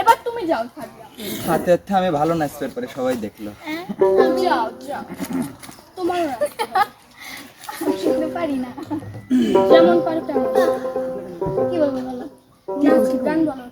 এবার তুমি যাও হাতে হাতে আমি ভালো নাচ পরে সবাই দেখল। হ্যাঁ? যাও যাও। তোমার শুনতে পারি না। যেমন পারো তেমন। কি বলব বলো? গান বলো।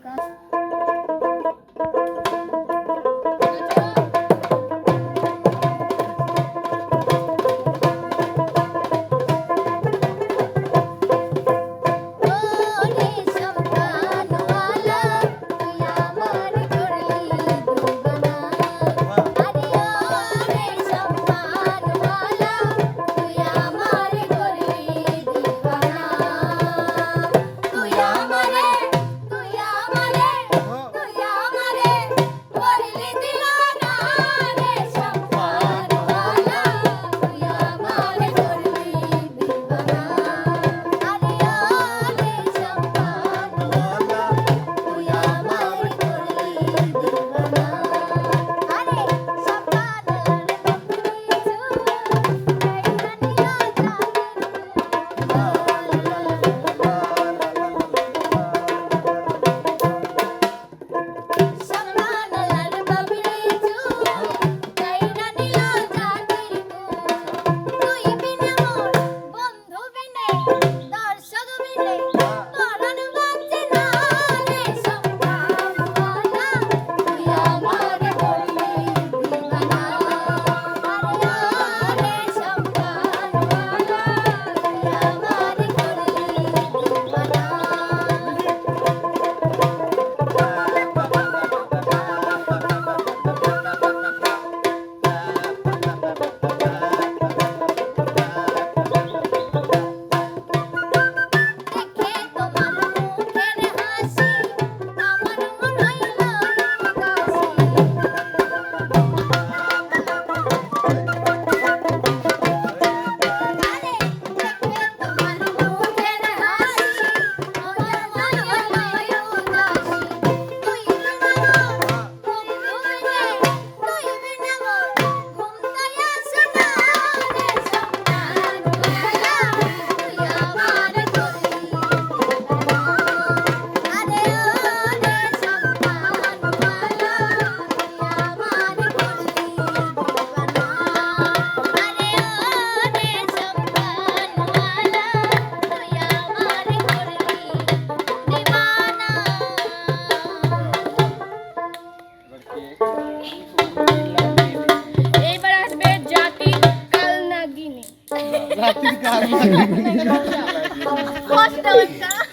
Hotdog ka?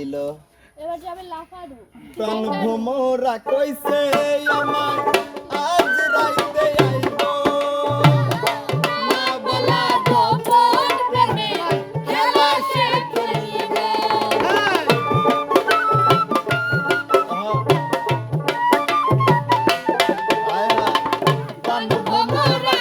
লিল এবার যাবে লাফাডু প্রাণ ভ্রমরা কইছে আমার আজ রাইতে আইবো। না বলা গোপন প্রেমে খেলা সে করিবে প্রাণ ভ্রমরা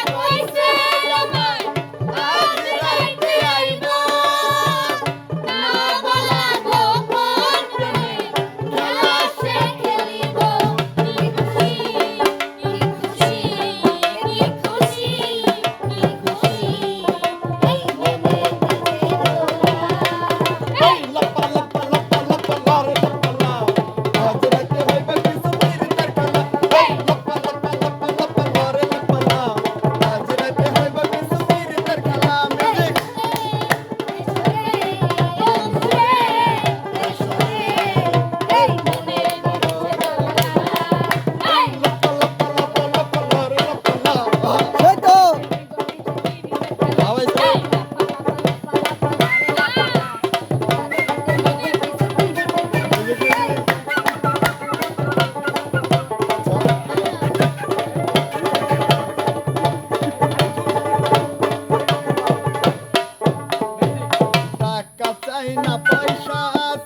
না পয়সা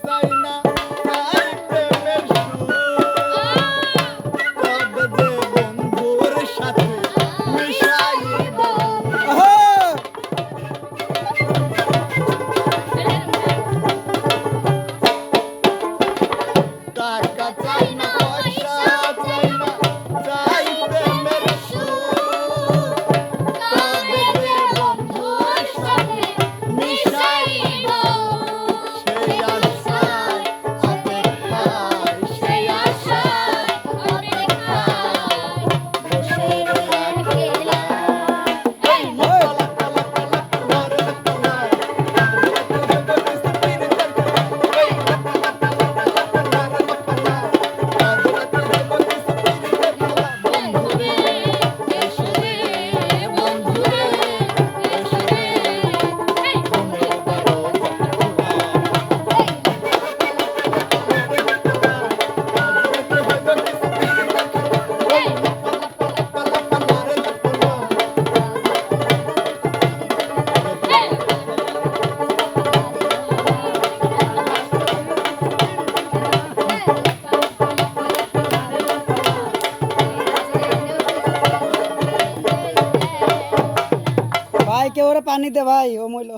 চাই না। পানি দে ভাই ও মইলো।